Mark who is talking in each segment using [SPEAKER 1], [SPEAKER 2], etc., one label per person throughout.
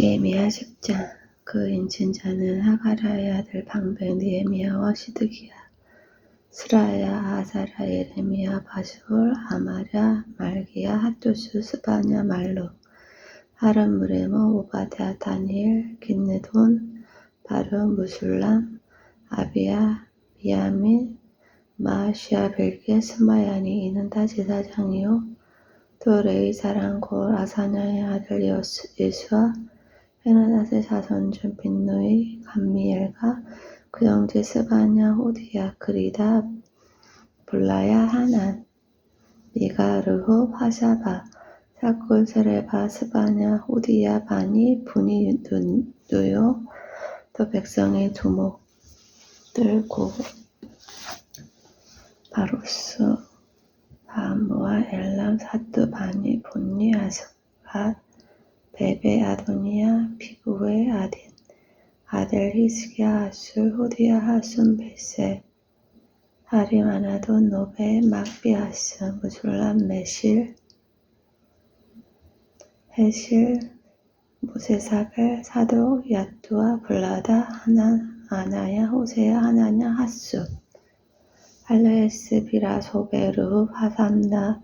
[SPEAKER 1] 느헤미야 10장 그 인친 자는 하가랴의 아들 방백 느헤미야와 시드기야 스라야 아사랴 예레미야 바스홀 아마랴 말기야 핫두스 스바냐 말로 하람 무레모 오바댜 다니엘 긴느돈 바름 무술람 아비야 미야민 마시아 벨게 스마야니 이는 다 제사장이요. 또 레이 사랑 골 아사냐의 아들 예수와 자손 중 빈누이 감미엘과 그 형제 스바냐 호디야 그리다 블라야 하난 미가르호 화샤바 사골 세레바 스바냐 호디야 바니 분이 누요 또 백성의 두목들 고 바로스 바모아 엘람 사뚜 바니 본니 아스갓 베베 아도니아 피구의 아딘 아델 히스기야 아술 호디야 하순 베세 하림 아나도 노베 막비아스 무술람 메실 헤실 모세사벨 사도 야뚜아 블라다 하나 아나야 호세야 하나냐 하수 할레스 비라 소베르 하삼나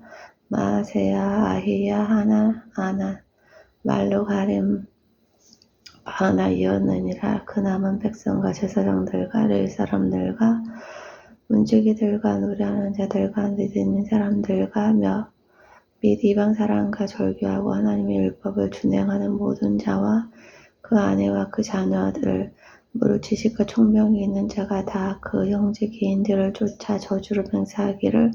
[SPEAKER 1] 마세야 아히야 하나 아나 말로 가림 바나 이었느니라. 그 남은 백성과 제사장들과 레위 사람들과 문지기들과 노래하는 자들과 믿는 사람들과 몇및 이방 사람과 절교하고 하나님의 율법을 준행하는 모든 자와 그 아내와 그 자녀들 무릇 지식과 총명이 있는 자가 다 그 형제 개인들을 쫓아 저주를 맹세하기를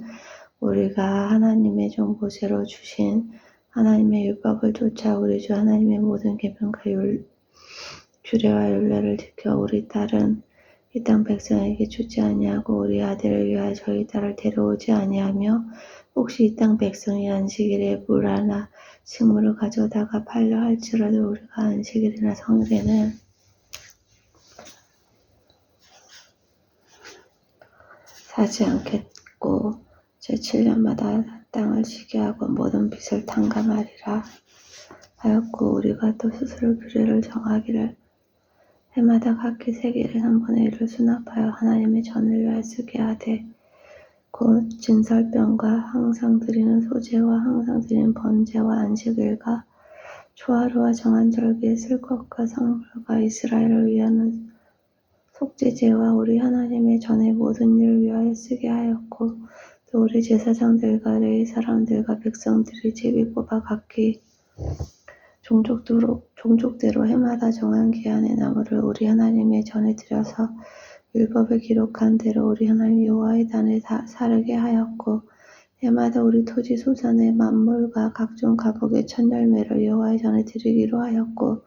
[SPEAKER 1] 우리가 하나님의 종 모세로 주신 하나님의 율법을 쫓아 우리 주 하나님의 모든 계명과 율, 규례와 율례를 지켜 우리 딸은 이 땅 백성에게 주지 아니하고 우리 아들을 위하여 저희 딸을 데려오지 아니하며 혹시 이 땅 백성이 안식일에 물 하나 식물을 가져다가 팔려 할지라도 우리가 안식일이나 성일에는 사지 않겠고 제7년마다 땅을 쉬게 하고 모든 빚을 탕감하리라 하였고 우리가 또 스스로 규례를 정하기를 해마다 각기 세계를 한 번의 일을 수납하여 하나님의 전을 위하여 쓰게 하되 곧 진설병과 항상 드리는 소재와 항상 드리는 번제와 안식일과 초하루와 정한 절기에 쓸 것과 성물과 이스라엘을 위하는 속죄제와 우리 하나님의 전의 모든 일을 위하여 쓰게 하였고 또 우리 제사장들과 레위 사람들과 백성들이 제비 뽑아 각기 종족대로, 종족대로 해마다 정한 기한의 나무를 우리 하나님의 전에 들여서 율법을 기록한 대로 우리 하나님 여호와의 단에 다 사르게 하였고 해마다 우리 토지 소산의 만물과 각종 가복의 첫 열매를 여호와의 전에 드리기로 하였고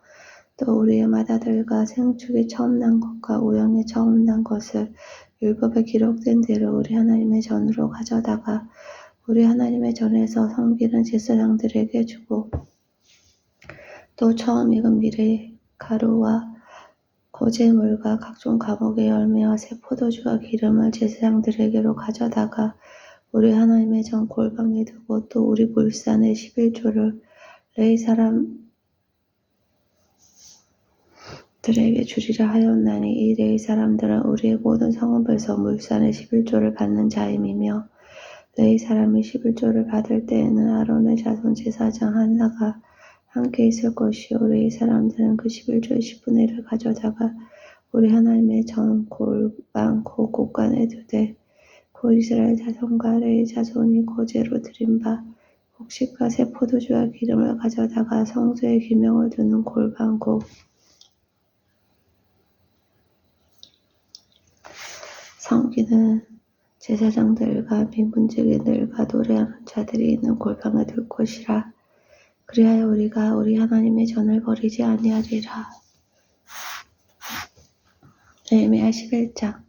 [SPEAKER 1] 또 우리의 마다들과 생축의 처음 난 것과 우영의 처음 난 것을 율법에 기록된 대로 우리 하나님의 전으로 가져다가 우리 하나님의 전에서 섬기는 제사장들에게 주고 또 처음 익은 미래 가루와 거제물과 각종 과목의 열매와 새 포도주와 기름을 제사장들에게로 가져다가 우리 하나님의 전 골방에 두고 또 우리 물산의 십일조를 레이 사람 들에게 주리라 하였나니 이 레위 사람들은 우리의 모든 성읍에서 물산의 십일조를 받는 자임이며 레위 사람이 십일조를 받을 때에는 아론의 자손 제사장 하나가 함께 있을 것이요 레위 사람들은 그 십일조의 십분의 일을 가져다가 우리 하나님의 전 골방 그 곳간에 두되 곧 이스라엘 자손과 레위 자손이 거제로 드린 바 곡식과 새 포도주와 기름을 가져다가 성소에 기명을 두는 골방 곧 성기는 제사장들과 민문지기들과 노래하는 자들이 있는 골방에 둘 것이라 그리하여 우리가 우리 하나님의 전을 버리지 아니하리라. 네헤미야 11장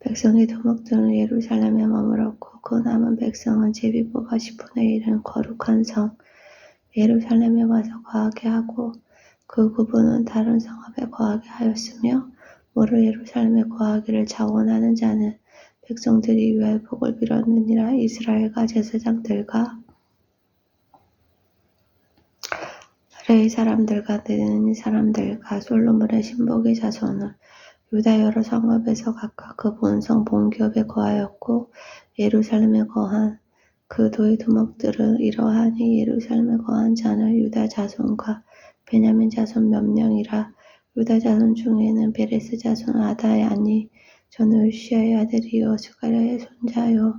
[SPEAKER 1] 백성의 도목들은 예루살렘에 머물었고 그 남은 백성은 제비 뽑아 10분의 1은 거룩한 성 예루살렘에 와서 거하게 하고 그 구분은 다른 성읍에 거하게 하였으며 예루살렘에 거하기를 자원하는 자는 백성들이 위하여 복을 빌었느니라. 이스라엘과 제사장들과 레위 사람들과 느는 사람들과 솔로몬의 신복의 자손은 유다 여러 성읍에서 각각 그 본성 본기업에 거하였고 예루살렘에 거한 그 도의 두목들은 이러하니 예루살렘에 거한 자는 유다 자손과 베냐민 자손 몇 명이라 유다 자손 중에는 베레스 자손 아다야니 저는 우시아의 아들이요 스가랴의 손자요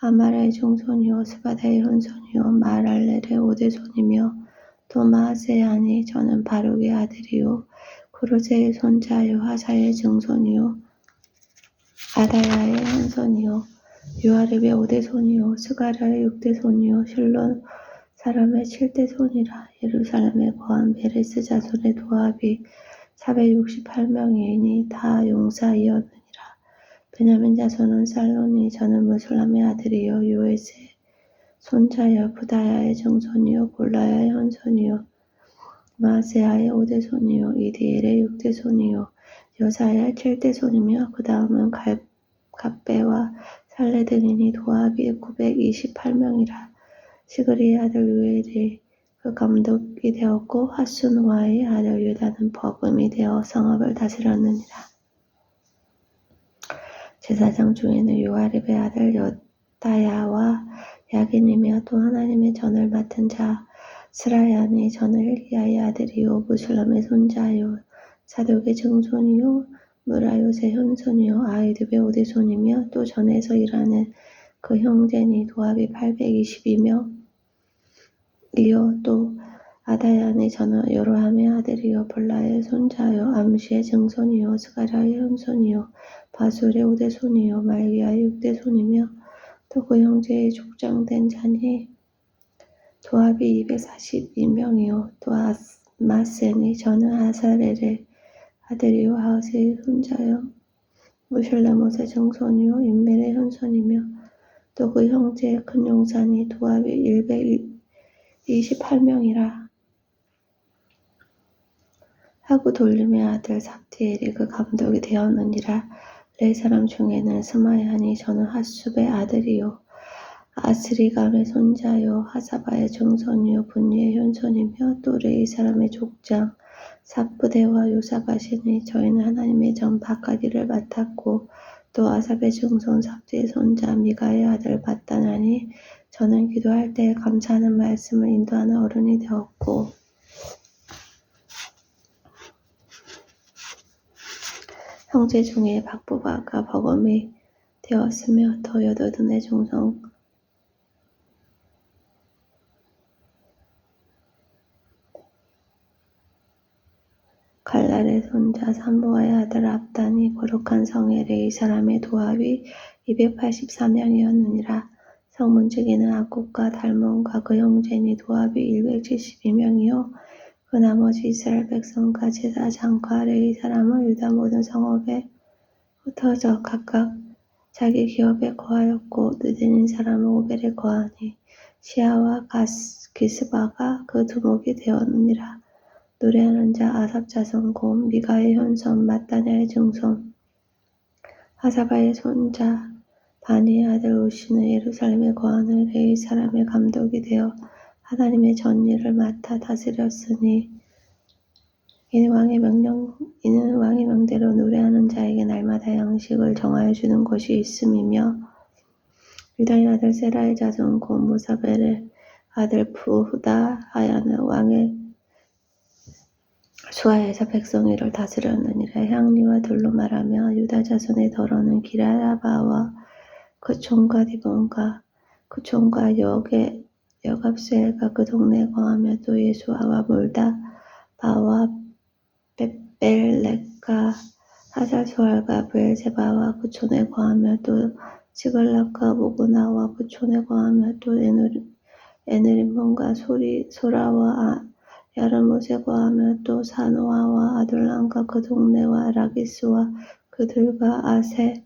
[SPEAKER 1] 아마라의 종손이요 스바다의 혼손이요 마랄렐의 오대손이며 또 마세야니 저는 바룩의 아들이요 고르세의 손자요 하사의 증손이요 아다야의 혼손이요 유아립의 오대손이요 스가랴의 육대손이요 실론 사람의 칠대손이라. 예루살렘에 거한 베레스 자손의 도합이 468명이니 다 용사이었느니라. 베냐민 자손은 살론이 저는 무술람의 아들이요 요에스의 손자여 부다야의 정손이요 골라야의 현손이요 마세아의 오대손이요 이디엘의 육대손이요 여사야의 칠대손이며 그 다음은 갑배와 살레 등이니 도합이 928명이라. 시그리의 아들 요엘이 그 감독이 되었고 하순와의 아들 유다는 버금이 되어 성읍을 다스렸느니라. 제사장 중에는 요아립의 아들 여다야와 야긴이며 또 하나님의 전을 맡은 자 스라야니 저는 엘리야의 아들이요 무슬람의 손자요 사독의 증손이요 무라요의 현손이요 아이드의 오대손이며 또 전에서 일하는 그 형제니 도합이 822명 이어 또 아다야의 전하 여로함의 아들이요 볼라의 손자요 암시의 증손이요 스가랴의 현손이요 바술의 오대손이요 말기야의 육대손이며 또 그 형제의 족장된 자니 도합이 242명이요. 또 마센이 저는 아사렐의 아들이요. 아우스의 손자요 무슐레못의 증손이요. 인멜의 현손이며 또 그 형제의 큰 용산이 도합이 128명이라. 하고 돌림의 아들 삽디엘이 그 감독이 되었느니라. 레 사람 중에는 스마야니 저는 핫숲의 아들이요. 아스리감의 손자요. 하사바의 정손이요. 분유의 현손이며 또 레이 사람의 족장. 사부대와 요사바시니 저희는 하나님의 전 바가디를 맡았고 또 아삽의 증손 삽디의 손자 미가의 아들 바다나니 저는 기도할 때 감사하는 말씀을 인도하는 어른이 되었고 형제 중에 박부바가 버금이 되었으며 더 여덟분의 종성 갈랄의 손자 산보아의 아들 압단이 거룩한 성의 레이 사람의 도합이 284명이었느니라 성문지기는 악국과 달몬과 그 형제니 도합이 172명이요. 그 나머지 이스라엘 백성과 제사장과 레위 사람은 유다 모든 성읍에 흩어져 각각 자기 기업에 거하였고 느드닌 사람은 오벨에 거하니 시아와 가스, 기스바가 그 두목이 되었느니라. 노래하는 자 아삽 자손 곰 미가의 현손 마따냐의 증손 하사바의 손자 바니의 아들 우시는 예루살렘에 거하는 레위 사람의 감독이 되어 하나님의 전일을 맡아 다스렸으니 이는 왕의 명령 이는 왕의 명대로 노래하는 자에게 날마다 양식을 정하여 주는 것이 있음이며 유다의 아들 세라의 자손 고무사벨의 아들 부후다 하야는 왕의 수하에서 백성이를 다스렸느니라. 향리와 들로 말하며 유다 자손의 덜어는 기라라바와 그 총과 디본과 그 총과 역의 여갑셀과 그 동네에 거하며 또 예수아와 몰다. 바와 벳벨렉과 하사수알과 브엘세바와 그 촌에 거하며 또 시글락과 모고나와 그 촌에 거하며 또 에느림몬과 소리 소라와 아, 야르못에 거하며 또 사노아와 아둘람과 그 동네와 라기스와 그들과 아세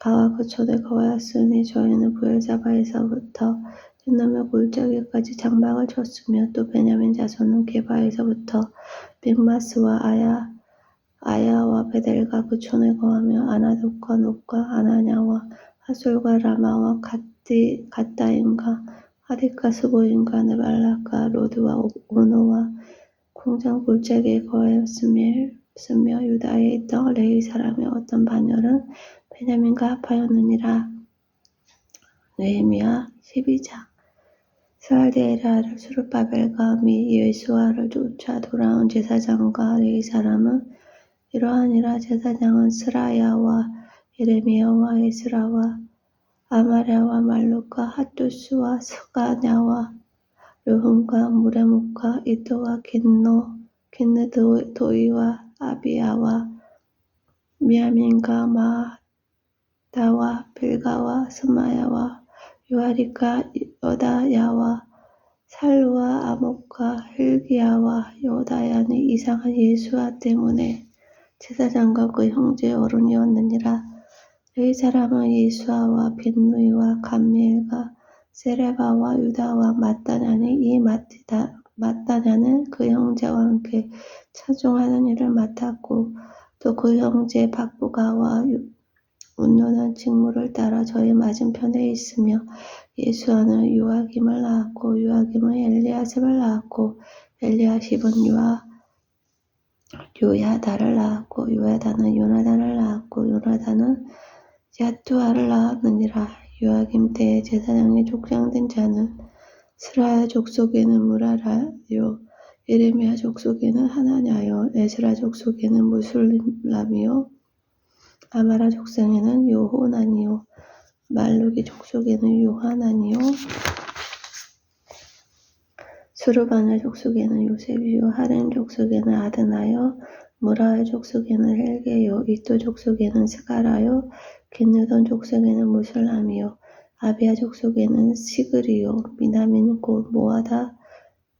[SPEAKER 1] 가와 그 촌에 거하였으니 저희는 부엘사바에서부터 흰놈의 골짜기까지 장막을 쳤으며 또 베냐민 자손은 게바에서부터 빅마스와 아야 아야와 베델과 그 촌에 거하며 아나돗과 높과 아나냐와 하솔과 라마와 갓디 갓다임과 하디카 스보임과 네발라가 로드와 오노와 공장 골짜기에 거하였으며 유다에 있던 레위 사람의 어떤 반열은 베냐민과 합하였느니라. 느헤미야 12장. 스알데에라를 수르바벨과 및 예수아를 쫓아 돌아온 제사장과 레위 사람은 이러하니라. 제사장은 스라야와 예레미야와 에스라와 아마랴와 말룩과 핫두스와 스가냐와 르훔과 무레묵과 이또와 긴노 긴느도이와 아비야와 미야민과 마다와 빌가와 스마야와 요아리카 여다야와 살루와 아목과 힐기야와 요다야는 이상한 예수와 때문에 제사장과 그 형제 어른이었느니라. 레위 사람은 예수아와 빈누이와 감미엘과 세레바와 유다와 마따냐니 이 마티다, 마따냐는 그 형제와 함께 차종하는 일을 맡았고 또 그 형제 박부가와 운노는 직무를 따라 저희 맞은편에 있으며 예수아는 요아김을 낳았고 요아김은 엘리야셉을 낳았고 엘리야십은 요아 요야다를 낳았고 요야다는 요나단을 낳았고 요나단은 야투아를 낳았느니라. 요아김 때에 제사장이 족장된 자는 스라야 족속에는 무라라요. 예레미야 족속에는 하나냐요. 에스라 족속에는 무술람이요. 아마라 족속에는 요호나니요. 말루기 족속에는 요하나니요. 수르바나 족속에는 요셉이요. 하렌 족속에는 아드나요. 무라의 족속에는 헬게요. 이또 족속에는 스가라요. 겟누던 족속에는 무술람이요 아비아 족 속에는 시그리요 미나민 곧 모아다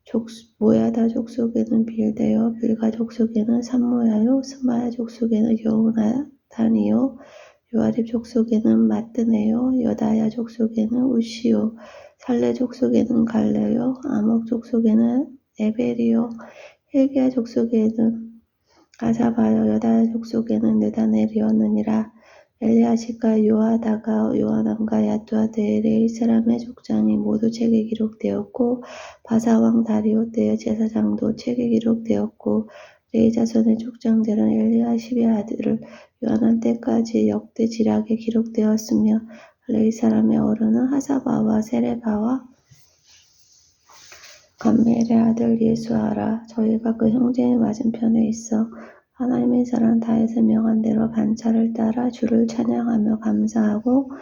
[SPEAKER 1] 족 모야다 족 속에는 빌데요 빌가 족 속에는 삼모야요 스마야 족 속에는 여호나단이요 요아립 족 속에는 마뜨네요 여다야 족 속에는 우시요 살레 족 속에는 갈레요 아목 족 속에는 에벨이요 헬기야 족 속에는 아사바요 여다야 족 속에는 느다넬이었느니라 엘리야십과 요하다가 요하남과 야투와 데레 이스라엘의 족장이 모두 책에 기록되었고 바사왕 다리오 때의 제사장도 책에 기록되었고 레이 자손의 족장들은 엘리야십의 아들을 요하난 때까지 역대 지략에 기록되었으며 레이 사람의 어른은 하사바와 세레바와 감멜의 아들 예수아라. 저희가 그 형제의 맞은편에 있어 하나님의 사랑 다윗의 명한 대로 반차를 따라 주를 찬양하며 감사하고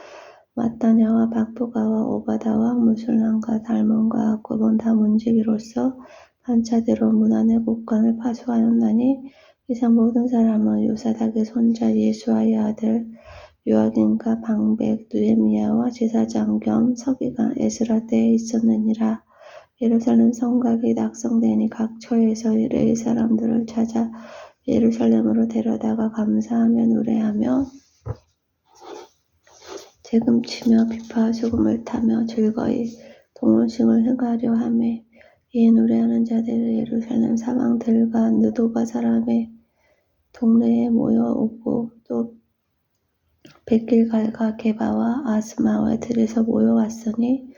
[SPEAKER 1] 마따냐와 박부가와 오바다와 무술람과 달몬과 아굽은 다 문지기로서 반차대로 문안의 곳간을 파수하였나니 이상 모든 사람은 요사닥의 손자 예수아의 아들 요아긴과 방백 느헤미야와 제사장 겸 서기관 에스라 때에 있었느니라. 예루살렘 성곽이 낙성되니 각 처에서 레위 사람들을 찾아 예루살렘으로 데려다가 감사하며 노래하며 재금치며 비파 수금을 타며 즐거이 동원식을 행하려 하매 이에 노래하는 자들이 예루살렘 사방들과 느도바 사람의 동네에 모여오고 또 백길갈과 게바와 아스마와 들에서 모여왔으니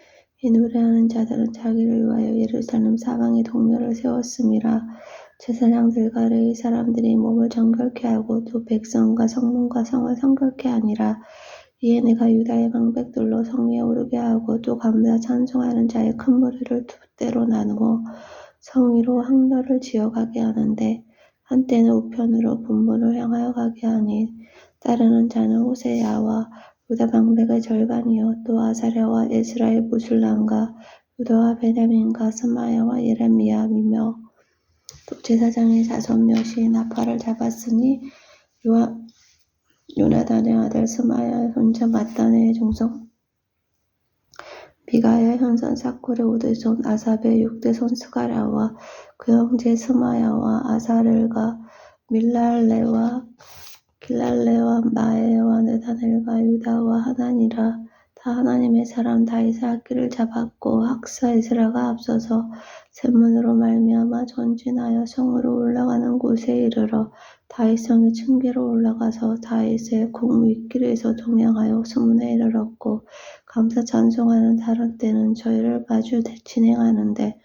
[SPEAKER 1] 이 노래하는 자들은 자기를 위하여 예루살렘 사방의 동네를 세웠음이라 제사장들과 레위 사람들이 몸을 정결케 하고 또 백성과 성문과 성을 성결케 하니라. 이에 내가 유다의 방백들로 성 위에 오르게 하고 또 감사 찬송하는 자의 큰 무리를 두 때로 나누어 성 위로 항로를 지어가게 하는데 한때는 우편으로 분문을 향하여 가게 하니 따르는 자는 호세야와 유다 방백의 절반이요 또 아사랴와 에스라의 무술람과 유다와 베냐민과 스마야와 예레미야이며 또 제사장의 자손 몇이 나팔을 잡았으니 요아, 요나단의 아들 스마야의 손자 마따네의 종성. 비가야 현선 사콜의 오대손 아삽의 육대손 스가랴와 그 형제 스마야와 아사렐과 밀랄레와 길랄레와 마에와 네다넬과 유다와 하나니라 다 하나님의 사람 다윗의 악기를 잡았고 학사 이스라가 앞서서 샘문으로 말미암아 전진하여 성으로 올라가는 곳에 이르러 다윗성의 층계로 올라가서 다윗의 공 윗길에서 동행하여 수문에 이르렀고 감사 찬송하는 다른 때는 저희를 마주 진행하는데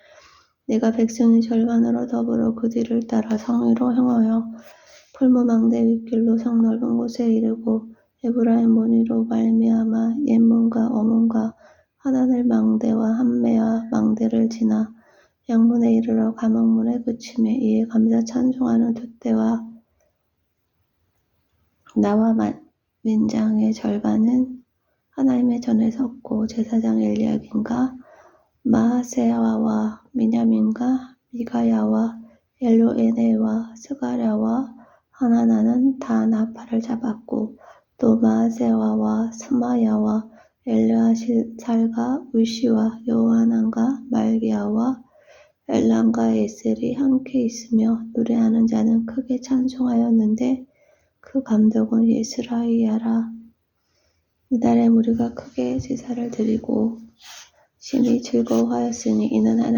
[SPEAKER 1] 내가 백성의 절반으로 더불어 그 뒤를 따라 성위로 행하여 풀무망대 윗길로 성 넓은 곳에 이르고 에브라임 문이로 말미암아 옛문과 어문과 하나늘 망대와 한매와 망대를 지나 양문에 이르러 가망문에 그치매 이에 감사 찬송하는 돛대와 나와 만- 민장의 절반은 하나님의 전에 섰고 제사장 엘리야긴과 마아세야와 미냐민과 미가야와 엘로에네와 스가랴와 하나나는 다 나팔을 잡았고 또 마아세야와 스마야와 엘르아살과 우시와 요하난과 말기야와 엘람과 에셀이 함께 있으며 노래하는 자는 크게 찬송하였는데 그 감독은 예스라이야라. 이달에 우리가 크게 제사를 드리고 심히 즐거워하였으니 이는 하나님